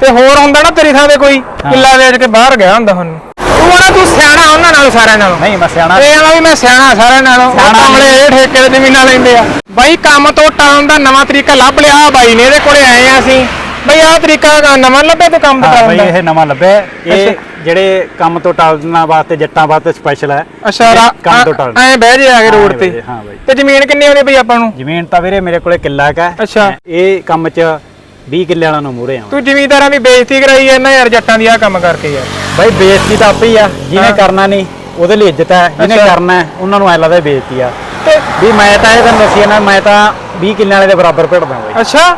ਤੇ ਹੋਰ ਹੁੰਦਾ ਨਾ ਤੇਰੀ ਥਾਂ ਤੇ ਕੋਈ ਕਿੱਲਾ ਵੇਚ ਕੇ ਬਾਹਰ ਗਿਆ ਹੁੰਦਾ ਹੁਣ। ਤੂੰ ਨਾ ਤੂੰ ਸਿਆਣਾ ਉਹਨਾਂ ਨਾਲ ਸਾਰਿਆਂ ਨਾਲੋਂ। ਨਹੀਂ ਮੈਂ ਸਿਆਣਾ। ਇਹ ਆ ਵੀ ਮੈਂ ਸਿਆਣਾ ਸਾਰਿਆਂ ਨਾਲੋਂ। ਕਮਲੇ ਇਹ ਠੇਕੇ ਤੇ ਜ਼ਮੀਨਾਂ ਲੈਂਦੇ ਆ। ਬਾਈ ਕੰਮ ਤੋਂ ਟਾਉਣ ਦਾ ਨਵਾਂ ਤਰੀਕਾ ਲੱਭ ਲਿਆ ਬਾਈ ਨੇ ਇਹਦੇ ਕੋਲੇ ਆਏ ਆ ਅਸੀਂ। ਬਈ ਆਹ ਤਰੀਕਾ ਨਵਾਂ ਲੱਭਿਆ ਤੂੰ ਕੰਮ ਹਾਂ ਟਾਉਣ ਬਈ ਦਾ ਇਹ ਨਵਾਂ ਲੱਭਿਆ। ਇਹ ਜਿਹੜੇ ਕੰਮ ਤੋਂ ਟਾਲਣਾ ਵਾਸਤੇ ਜੱਟਾਂ ਵਾਸਤੇ ਸਪੈਸ਼ਲ ਹੈ। ਅੱਛਾ ਕੰਮ ਤੋਂ ਟਾਲਣਾ ਐ ਬਹਿ ਜੇ ਆ ਕੇ ਰੋਡ ਤੇ। ਹਾਂ ਬਾਈ। ਤੇ ਜ਼ਮੀਨ ਕਿੰਨੀ ਆਉਂਦੀ ਬਈ ਆਪਾਂ ਨੂੰ? ਜ਼ਮੀਨ ਤਾਂ ਵੀਰੇ ਮੇਰੇ ਕੋਲੇ ਕਿੱਲਾ ਕਾ ਅੱਛਾ। ਇਹ ਕੰਮ 'ਚ 20 ਕਿੱਲੇ ਵਾਲਾ ਨੂੰ ਮੂਰੇ ਆ ਤੂੰ ਜ਼ਮੀਂਦਾਰਾਂ ਦੀ ਬੇਇੱਜ਼ਤੀ ਕਰਾਈ ਨਾ ਯਾਰ ਜੱਟਾਂ ਦੀ ਆ ਕੰਮ ਕਰਕੇ ਯਾਰ। ਬਾਈ ਬੇਇੱਜ਼ਤੀ ਤਾਂ ਆਪੇ ਹੀ ਆ ਜਿਹਨੇ ਕਰਨਾ ਨਹੀਂ ਉਹਦੇ ਲਈ ਇੱਜ਼ਤ ਹੈ ਜਿਹਨੇ ਅੱਛਾ। ਕਰਨਾ ਹੈ, ਉਹਨਾਂ ਨੂੰ ਐ ਲੱਗਦਾ ਬੇਇੱਜ਼ਤੀ ਆ। ਤੇ ਵੀ ਮੈਂ ਤਾਂ ਇਹ ਤੁਹਾਨੂੰ ਦੱਸਿਆ ਨਾ ਮੈਂ ਤਾਂ 20 ਕਿੱਲੇ ਵਾਲੇ ਦੇ ਬਰਾਬਰ ਭਿੜਦਾ ਬਾਈ। ਅੱਛਾ।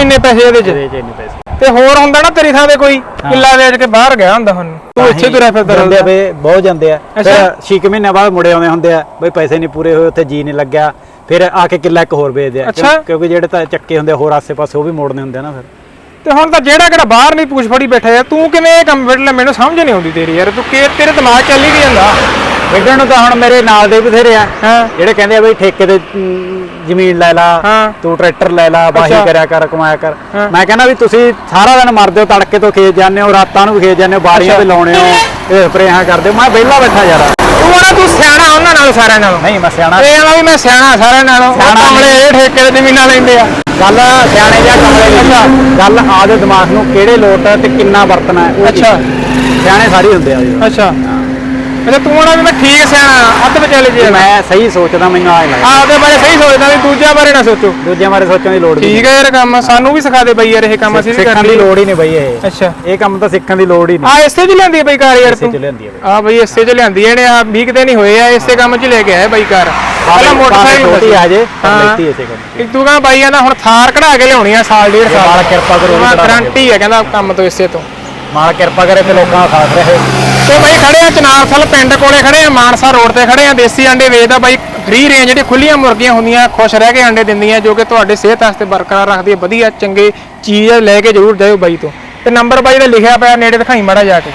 ਇੰਨੇ ਪੈਸੇ ਇਹਦੇ ਚ? ਇਹਦੇ 'ਚ ਇੰਨੇ ਪੈਸੇ। ਤੇ ਹੋਰ ਹੁੰਦਾ ਨਾ ਤੇਰੀ ਥਾਂ ਤੇ ਕੋਈ ਕਿੱਲਾ ਵੇਚ ਕੇ ਬਾਹਰ ਗਿਆ ਹੁੰਦਾ ਹੁਣ ਤੂੰ ਇੱਥੇ ਤੁਰਿਆ ਫਿਰਦਾ ਜਾਂਦੇ ਆ ਰਹਿੰਦਾ ਬਈ ਬਹੁਤ ਜਾਂਦੇ ਆ। ਫਿਰ 6 ਮਹੀਨੇ ਬਾਅਦ ਮੁੜੇ ਆਉਂਦੇ ਹੁੰਦੇ ਆ। ਬਈ ਪੈਸੇ ਨਹੀਂ ਪੂਰੇ ਹੋਏ ਉੱਥੇ ਜੀ ਨਹੀਂ ਲੱਗਿਆ। ਫਿਰ ਆ ਕੇ ਕਿੱਲਾ ਇੱਕ ਹੋਰ ਵੇਚਦੇ ਆ। ਕਿਉਂਕਿ ਜਿਹੜੇ ਤਾਂ ਚੱਕੇ ਹੁੰਦੇ ਹੋਰ ਆਸੇ-ਪਾਸੇ ਉਹ ਵੀ ਮੋੜਨੇ ਹੁੰਦੇ ਆ ਨਾ ਫਿਰ। ਤੇ ਹੁਣ ਤਾਂ ਜਿਹੜਾ ਕਿਹੜਾ ਬਾਹਰ ਨਹੀਂ ਪੂਛ ਫੜੀ ਬੈਠਾ ਯਾਰ ਤੂੰ ਕਿਵੇਂ ਇਹ ਕੰਮ ਫੜ ਲੈ ਮੈਨੂੰ ਸਮਝ ਨਹੀਂ ਆਉਂਦੀ ਤੇਰੀ ਯਾਰ। ਤੂੰ ਕਿ ਤੇਰੇ ਦਿਮਾਗ ਚੱਲੀ ਕੀ ਜਾਂਦਾ? ਵੇਖਣ ਨੂੰ ਤਾਂ ਹੁਣ ਮੇਰੇ ਨਾਲ ਦੇ ਬਥੇਰੇ ਆ। ਹਾਂ। ਜਿਹੜੇ ਕਹਿੰਦੇ ਆ ਬਈ ਠੇਕੇ ਤੇ ਅਮ, ਜ਼ਮੀਨ ਲੈ ਲਾ ਹਾਂ। ਤੂੰ ਟਰੈਕਟਰ ਲੈ ਲਾ ਅੱਛਾ। ਵਾਹੀ ਕਰਿਆ ਕਰ ਕਮਾਇਆ ਕਰ। ਹਾਂ। ਮੈਂ ਕਹਿੰਦਾ ਵੀ ਤੁਸੀਂ ਸਾਰਾ ਦਿਨ ਮਰਦੇ ਹੋ ਤੜਕੇ ਤੋਂ ਖੇਤ ਜਾਂਦੇ ਹੋ ਰਾਤਾਂ ਨੂੰ ਵੀ ਖੇਤ ਜਾਂਦੇ ਹੋ ਬਾਰੀਆਂ ਅੱਛਾ। ਤੇ ਲਾਉਣੇ ਹੋ ਇਹ ਸਪਰੇਹਾਂ ਕਰਦੇ ਹੋ। ਮੈਂ ਵਿਹਲਾ ਬੈਠਾ ਯਾਰ। ਤੂੰ ਨਾ ਤੂੰ ਸਿਆਣਾ ਉਹਨਾਂ ਨਾਲ ਸਾਰਿਆਂ ਨਾਲੋਂ। ਨਹੀਂ ਮੈਂ ਸਿਆਣਾ। ਇਹ ਆ ਵੀ ਮੈਂ ਸਿਆਣਾ ਸਾਰਿਆਂ ਨਾਲੋਂ। ਉਹ ਸਿਆਣਾ ਕਮਲੇ ਇਹ ਠੇਕੇ ਤੇ ਜ਼ਮੀਨਾਂ ਲੈਂਦੇ ਆ। ਗੱਲ ਸਿਆਣੇ ਜਾਂ ਕਮਲੇ ਦੀ ਨਹੀਂ ਗੱਲ ਆਪਦੇ ਦਿਮਾਗ ਨੂੰ ਕਿਹੜੇ ਲੋਟ ਹੈ ਤੇ ਕਿੰਨਾ ਵਰਤਣਾ ਹੈ ਉਹ ਅੱਛਾ। ਚੀਜ਼। ਸਿਆਣੇ ਸਾਰੀ ਹੁੰਦੇ ਆ ਜੀ। ਅੱਛਾ। ਅੱਛਾ ਤੂੰ ਨਾ ਵੀ ਮੈਂ ਠੀਕ ਸਿਆਣਾ ਹੱਥ ਵਿਚਾਲੇ ਜੇ ਮੈਂ ਸਹੀ ਸੋਚਦਾ ਮੈਨੂੰ ਆਏ ਲੱਗਦਾ। ਆਪਦੇ ਬਾਰੇ ਸਹੀ ਸੋਚਦਾ ਵੀ ਦੂਜਿਆਂ ਬਾਰੇ ਨਾ ਸੋਚੋ। ਦੂਜਿਆਂ ਬਾਰੇ ਸੋਚਣ ਦੀ ਲੋੜ ਨਹੀਂ ਠੀਕ ਹੈ ਯਾਰ ਕੰਮ ਸਾਨੂੰ ਵੀ ਸਿਖਾ ਦੇ ਬਈ ਯਾਰ ਇਹ ਕੰਮ ਅਸੀਂ ਵੀ ਸਿੱਖਣ ਦੀ ਲੋੜ ਹੀ ਨਹੀਂ ਬਈ ਇਹ। ਅੱਛਾ। ਇਹ ਕੰਮ ਤਾਂ ਸਿੱਖਣ ਦੀ ਲੋੜ ਹੀ ਆ ਨਹੀਂ ਇਸੇ ਚ ਲਿਆਂਦੀ ਹੈ ਬਈ ਕਾਰ ਯਾਰ ਇਸੇ ਤੂੰ? ਚ ਲਿਆਂਦੀ ਹੈ ਆ ਬਈ ਇਸੇ ਚ ਲਿਆਂਦੀ ਇਹਨੇ ਆ 20 ਕਿਤੇ ਨਹੀਂ ਹੋਏ ਆ ਇਸੇ ਕੰਮ ਚ ਲੈ ਕੇ ਆਇਆ ਬਾਈ ਕਾਰ। ਪਹਿਲਾਂ ਮੋਟਰਸਾਈਕਲ ਛੋਟੀ ਆ ਜੇ ਹਾਂ। ਲੈਤੀ ਇਸੇ ਕੰਮ ਇੱਕ ਤੂੰ ਕਹਿੰਦਾ ਬਾਈ ਕਹਿੰਦਾ ਹੁਣ ਥਾਰ ਕਢਾ ਕੇ ਲਿਆਉਣੀ ਆ ਸਾਲ ਡੇਢ ਸਾਲ ਕਿਰਪਾ ਕਰੋ, ਵੀ। ਗਰੰਟੀ ਹੈ ਕਹਿੰਦਾ ਕੰਮ ਤੋਂ ਇਸੇ ਤੋਂ। ਮਾਲ ਕਿਰਪਾ ਕਰੇ ਤੇ ਲੋਕਾਂ ਦਾ ਸਾਥ ਰਹੇ। ਤੇ ਬਾਈ ਖੜੇ ਆ ਚਨਾਰਥਲ ਪਿੰਡ ਕੋਲੇ ਖੜੇ ਆ, ਮਾਨਸਾ ਰੋਡ ਤੇ ਖੜੇ ਆ, ਦੇਸੀ ਅੰਡੇ ਵੇਚਦਾ ਬਾਈ ਫ੍ਰੀ ਰੇਂਜ ਜਿਹੜੀ ਖੁੱਲੀਆਂ ਮੁਰਗੀਆਂ ਹੁੰਦੀਆਂ, ਖੁਸ਼ ਰਹਿ ਕੇ ਅੰਡੇ ਦਿੰਦੀਆਂ, ਜੋ ਕਿ ਤੁਹਾਡੇ ਸਿਹਤ ਵਾਸਤੇ ਬਰਕਰਾਰ ਰੱਖਦੀ ਹੈ ਵਧੀਆ, ਚੰਗੇ ਚੀਜ਼ ਲੈ ਕੇ ਜ਼ਰੂਰ ਜਾਇਓ ਬਾਈ ਤੋਂ। ਤੇ ਨੰਬਰ ਬਾਈ ਦਾ ਲਿਖਿਆ ਪਿਆ, ਨੇੜੇ ਦਿਖਾਈ ਮਾੜਾ ਜਾ ਕੇ।